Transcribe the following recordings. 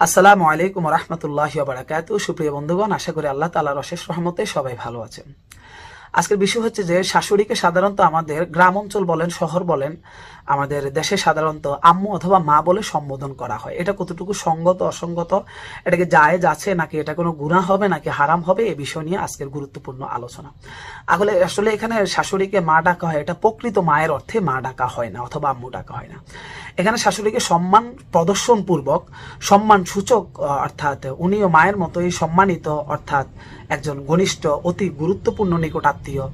আসসালামু আলাইকুম রহমতুল্লাহ বারাকাত। সুপ্রিয় বন্ধুগণ, আশা করি আল্লাহ তালার অশেষ রহমতে সবাই ভালো আছেন। আজকের বিষয় হচ্ছে যে, শাশুড়িকে সাধারণত আমাদের গ্রাম অঞ্চল বলেন, শহর বলেন আমাদের দেশে সাধারণত আম্মু অথবা মা বলে সম্বোধন করা হয়। এটা কতটুকু সঙ্গত, অসঙ্গত, এটাকে জায়েজ আছে নাকি এটা কোনো গুণা হবে নাকি হারাম হবে, এ বিষয় নিয়ে আজকের গুরুত্বপূর্ণ আলোচনা। আসলে আসলে এখানে শাশুড়িকে মা ডাকা হয়, এটা প্রকৃত মায়ের অর্থে মা ডাকা হয় না অথবা আম্মু ডাকা হয় না। এখানে শাশুড়িকে সম্মান প্রদর্শন পূর্বক সম্মান সূচক অর্থাৎ উনিও মায়ের মতোই সম্মানিত, অর্থাৎ একজন ঘনিষ্ঠ, অতি গুরুত্বপূর্ণ নিকটাত্মীয়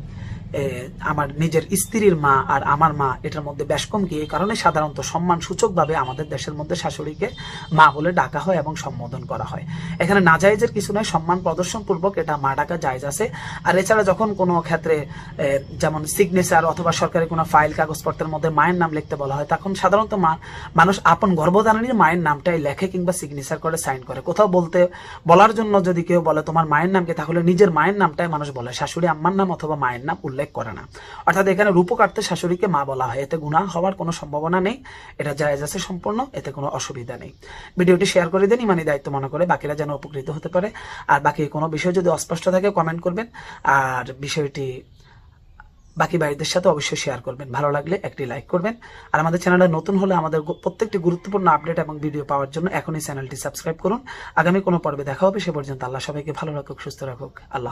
আমার নিজের স্ত্রীর মা আর আমার মা, এটার মধ্যে বেশ কম কি এই কারণে সাধারণত সম্মান সূচকভাবে আমাদের দেশের মধ্যে শাশুড়িকে মা বলে ডাকা হয় এবং সম্বোধন করা হয়। এখানে না নাজাইজের কিছু নয়, সম্মান প্রদর্শনপূর্বক এটা মা ডাকা জায়জ আছে। আর এছাড়া যখন কোনো ক্ষেত্রে যেমন সিগনেচার অথবা সরকারি কোনো ফাইল কাগজপত্রের মধ্যে মায়ের নাম লিখতে বলা হয়, তখন সাধারণত মা, মানুষ আপন গর্ভধারণীর মায়ের নামটাই লেখে কিংবা সিগনেচার করে সাইন করে। কোথাও বলতে, বলার জন্য যদি কেউ বলে তোমার মায়ের নামকে তাহলে নিজের মায়ের নামটাই মানুষ বলে। শাশুড়ি আম্মার নাম অথবা মায়ের নাম উল্লেখ করে না। অর্থাৎ এখানে রূপকার্থে শাশুড়িকে মা বলা হয়। এতে গুণা হওয়ার কোনো সম্ভাবনা নেই, এটা জায়েজ আছে সম্পূর্ণ, এতে কোনো অসুবিধা নেই। ভিডিওটি শেয়ার করে দেন, ইমানি দায়িত্ব মনে করে বাকিরা যেন উপকৃত হতে পারে। আর বাকি কোনো বিষয় যদি অস্পষ্ট থাকে কমেন্ট করবেন। আর বিষয়টি বাকি বাড়িদের সাথে অবশ্যই শেয়ার করবেন। ভালো লাগলে একটি লাইক করবেন। আর আমাদের চ্যানেলে নতুন হলে আমাদের প্রত্যেকটি গুরুত্বপূর্ণ আপডেট এবং ভিডিও পাওয়ার জন্য এখনই চ্যানেলটি সাবস্ক্রাইব করুন। আগামী কোনো পর্বে দেখা হবে, সে পর্যন্ত আল্লাহ সবাইকে ভালো রাখুক, সুস্থ রাখুক। আল্লাহ